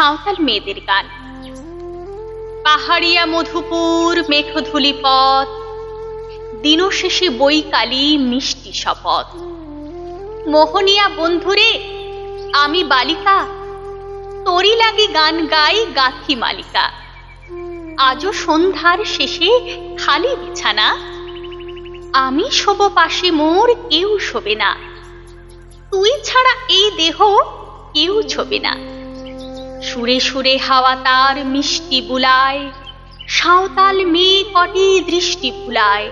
সাঁওতাল মেয়েদের গান। পাহাড়িয়া মধুপুর মেঘধুলি পথ, দিনশেষে বৈকালী মিষ্টি শপথ। মোহনিয়া বন্ধুরে, আমি বালিকা, তোরি লাগি গান গাই গাথি মালিকা। আজও সন্ধ্যার শেষে খালি বিছানা। আমি শোব পাশে মোর কেউ শোবে না। তুই ছাড়া এই দেহ কেউ ছবে না। সুরে সুরে হাওয়া তার মিষ্টি বুলায়, সাঁওতাল মেয়ে কটি দৃষ্টি ভুলায়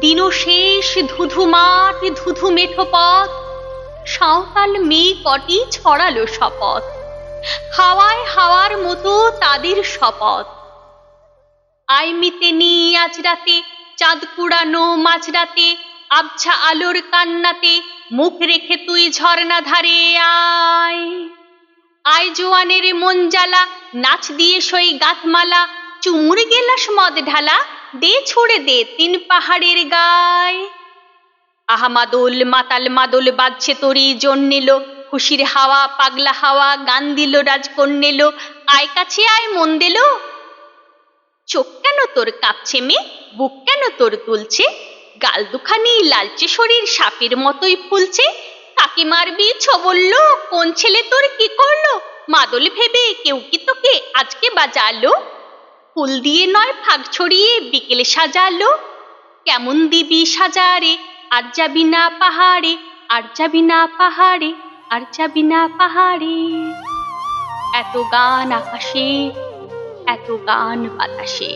দিন শেষ ধুধু মাঠ, ধুধু মেঠো পথ, সাঁওতাল মেয়ে কটি ছড়ালো শপথ। হাওয়ায় হাওয়ার মতো তাদের শপথ। আইমিতে নি আজ রাতে চাঁদ কুড়ানো মাঝরাতে, আবছা আলোর কান্নাতে, মুখ রেখে তুই ঝর্ণা ধারে আয়। আয় জোয়ানের মন জ্বালা, নাচ দিয়ে সই গাথমালা, চুমুর গেলাস মদ ঢালা, দে ছুড়ে দে তিন পাহাড়ের গায়। আহা মাদল, মাতাল মাদল বাজছে তরি জন্মেল খুশির হাওয়া, পাগলা হাওয়া, গান দিল রাজকন্যেল আয় কাছে আয় মন দিল চোখ কেন তোর কাঁপছে মে, বুক কেন তোর তুলছে গাল দুখানি লালচে শরীর সাপের মতোই ফুলছে কাকে মারবি ছ বলল কোন ছেলে তোর কি করল? মাদল ভেবে কেউ কি তোকে আজকে বাজালো? ফুল দিয়ে নয় ফাগ ছড়িয়ে বিকেলে সাজালো। কেমন দিবি সাজারে আর যাবি না পাহাড়ে, আর যাবি না পাহাড়ে, আর যাবি না পাহাড়ে। এত গান আকাশে, এত গান বাতাসে।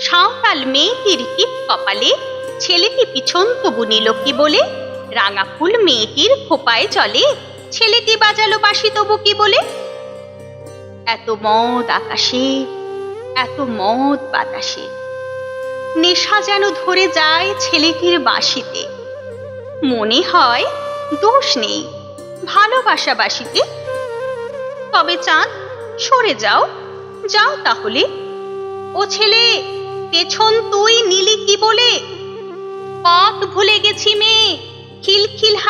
সাঁওতাল মেয়েটির টিপ কপালে, ছেলেটি পিছন তবু নিল কি বলে? রাঙা ফুল মেয়েটির খোপায় চলে। ছেলেটি বাজালো বাসি তবু কি বলে? এত মদ আকাশে, এত মদ বাতাসে। নেশা যেন ধরে যায় ছেলেটির বাসিতে মনে হয় দোষ নেই ভালোবাসা বাসিতে তবে চাঁদ, সরে যাও যাও তাহলে। ও ছেলে, পেছন তুই নিলি কি বলে? পথ ভুলে গেছি মেয়ে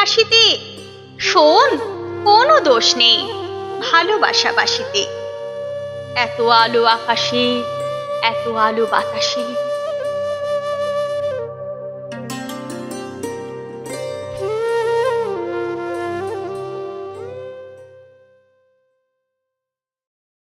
হাসিতে শোন কোনো দোষ নেই ভালোবাসা বাসিতে। এত আলো আকাশে এত আলো বাতাসে।